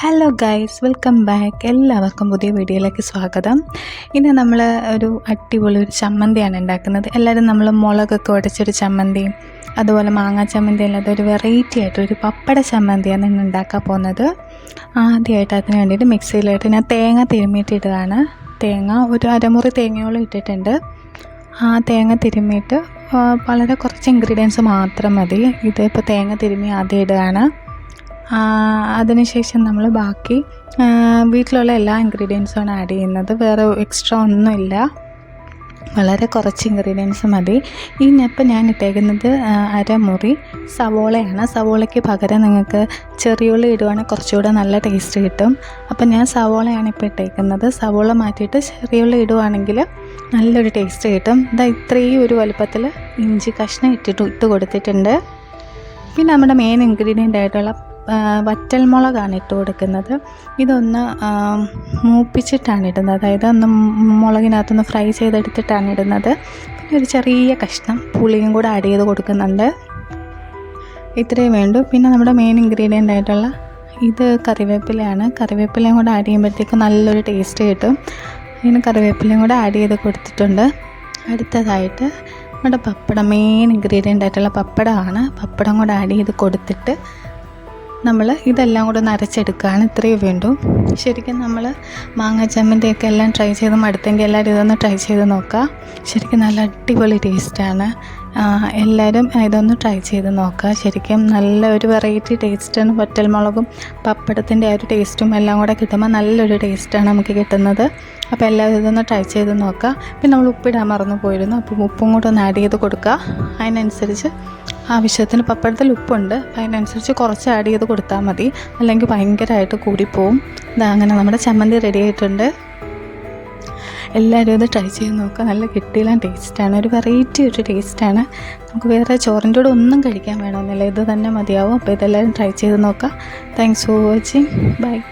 Hello guys welcome back എല്ലാവർക്കും പുതിയ വീഡിയോയിലേക്ക് സ്വാഗതം. ഇന്ന് നമ്മൾ ഒരു അടിപൊളി ഒരു ചമ്മന്തിയാണ് ഉണ്ടാക്കുന്നത്. എല്ലാവരും നമ്മൾ മുളകൊക്കെ ഉടച്ചൊരു ചമ്മന്തി അതുപോലെ മാങ്ങാ ചമ്മന്തി അല്ലാതെ ഒരു വെറൈറ്റി ആയിട്ട് ഒരു പപ്പട ചമ്മന്തിയാണ് ഇന്ന് ഉണ്ടാക്കാൻ പോകുന്നത്. ആദ്യമായിട്ട് അതിന് വേണ്ടിയിട്ട് മിക്സിയിലായിട്ട് ഞാൻ തേങ്ങ തിരുമ്മിയിട്ടിടുകയാണ് തേങ്ങ ഒരു അരമുറി തേങ്ങയോളം ഇട്ടിട്ടുണ്ട്. ആ തേങ്ങ തിരുമ്മിയിട്ട് വളരെ കുറച്ച് ഇൻഗ്രീഡിയൻസ് മാത്രം മതി. ഇതിപ്പോൾ തേങ്ങ തിരുമ്മി ആദ്യം ഇടുകയാണ്. അതിനുശേഷം നമ്മൾ ബാക്കി വീട്ടിലുള്ള എല്ലാ ഇൻഗ്രീഡിയൻസുമാണ് ആഡ് ചെയ്യുന്നത്. വേറെ എക്സ്ട്രാ ഒന്നുമില്ല. വളരെ കുറച്ച് ഇൻഗ്രീഡിയൻസ് മതി. ഈ ഇപ്പം ഞാൻ ഇട്ടേക്കുന്നത് അരമുറി സവോളയാണ്. സവോളയ്ക്ക് പകരം നിങ്ങൾക്ക് ചെറിയുള്ളി ഇടുവാണെങ്കിൽ കുറച്ചുകൂടെ നല്ല ടേസ്റ്റ് കിട്ടും. അപ്പം ഞാൻ സവോളയാണ് ഇപ്പോൾ ഇട്ടേക്കുന്നത്. സവോള മാറ്റിയിട്ട് ചെറിയുള്ളി ഇടുവാണെങ്കിൽ നല്ലൊരു ടേസ്റ്റ് കിട്ടും. ഇതാ ഇത്രയും ഒരു വലുപ്പത്തിൽ ഇഞ്ചി കഷ്ണം ഇട്ടിട്ട് ഇട്ട് കൊടുത്തിട്ടുണ്ട്. പിന്നെ നമ്മുടെ മെയിൻ ഇൻഗ്രീഡിയന്റ് ആയിട്ടുള്ള വറ്റൽമുളകാണ് ഇട്ട് കൊടുക്കുന്നത്. ഇതൊന്ന് മൂപ്പിച്ചിട്ടാണ് ഇടുന്നത്. അതായത് ഒന്ന് മുളകിനകത്തൊന്ന് ഫ്രൈ ചെയ്തെടുത്തിട്ടാണ് ഇടുന്നത്. പിന്നെ ഒരു ചെറിയ കഷ്ണം പുളിയും കൂടെ ആഡ് ചെയ്ത് കൊടുക്കുന്നുണ്ട്. ഇത്രയും വേണ്ടു. പിന്നെ നമ്മുടെ മെയിൻ ഇൻഗ്രീഡിയന്റ് ആയിട്ടുള്ള ഇത് കറിവേപ്പിലയാണ്. കറിവേപ്പിലയും കൂടെ ആഡ് ചെയ്യുമ്പോഴത്തേക്കും നല്ലൊരു ടേസ്റ്റ് കിട്ടും. ഇതിന് കറിവേപ്പിലയും കൂടെ ആഡ് ചെയ്ത് കൊടുത്തിട്ടുണ്ട്. അടുത്തതായിട്ട് നമ്മുടെ പപ്പടം മെയിൻ ഇൻഗ്രീഡിയന്റ് ആയിട്ടുള്ള പപ്പടമാണ്. പപ്പടം കൂടെ ആഡ് ചെയ്ത് കൊടുത്തിട്ട് നമ്മൾ ഇതെല്ലാം കൂടെ ഒന്ന് അരച്ചെടുക്കുകയാണ് ഇത്രയും വേണ്ടു. ശരിക്കും നമ്മൾ മാങ്ങ ചമ്മന്തിയൊക്കെ എല്ലാം ട്രൈ ചെയ്ത് മടുത്തെങ്കിൽ എല്ലാവരും ഇതൊന്ന് ട്രൈ ചെയ്ത് നോക്കുക. ശരിക്കും നല്ല അടിപൊളി ടേസ്റ്റാണ് എല്ലാവരും ഇതൊന്ന് ട്രൈ ചെയ്ത് നോക്കുക. ശരിക്കും നല്ല ഒരു വെറൈറ്റി ടേസ്റ്റാണ് വറ്റൽമുളകും പപ്പടത്തിന്റെ ആ ഒരു ടേസ്റ്റും എല്ലാം കൂടെ കിട്ടുമ്പോൾ നല്ലൊരു ടേസ്റ്റാണ് നമുക്ക് കിട്ടുന്നത്. അപ്പോൾ എല്ലാവരും ഇതൊന്ന് ട്രൈ ചെയ്ത് നോക്കുക. പിന്നെ നമ്മൾ ഉപ്പിടാൻ മറന്നു പോയിരുന്നു അപ്പോൾ ഉപ്പും കൂടെ ഒന്ന് ആഡ് ചെയ്ത് കൊടുക്കുക. അതിനനുസരിച്ച് ആവശ്യത്തിന് പപ്പടത്തിൽ ഉപ്പുണ്ട്. അതിനനുസരിച്ച് കുറച്ച് ആഡ് ചെയ്ത് കൊടുത്താൽ മതി. അല്ലെങ്കിൽ ഭയങ്കരമായിട്ട് കൂടിപ്പോവും. ഇതാ അങ്ങനെ നമ്മുടെ ചമ്മന്തി റെഡി ആയിട്ടുണ്ട്. എല്ലാവരും ഇത് ട്രൈ ചെയ്ത് നോക്കുക നല്ല കിട്ടിയില്ല ടേസ്റ്റാണ് ഒരു വെറൈറ്റി ഒരു ടേസ്റ്റാണ് നമുക്ക് വേറെ ചോറിന്റെ കൂടെ ഒന്നും കഴിക്കാൻ വേണമെന്നില്ല. ഇത് തന്നെ മതിയാവും. അപ്പോൾ ഇതെല്ലാവരും ട്രൈ ചെയ്ത് നോക്കുക താങ്ക്സ് ഫോർ വാച്ചിങ് ബൈ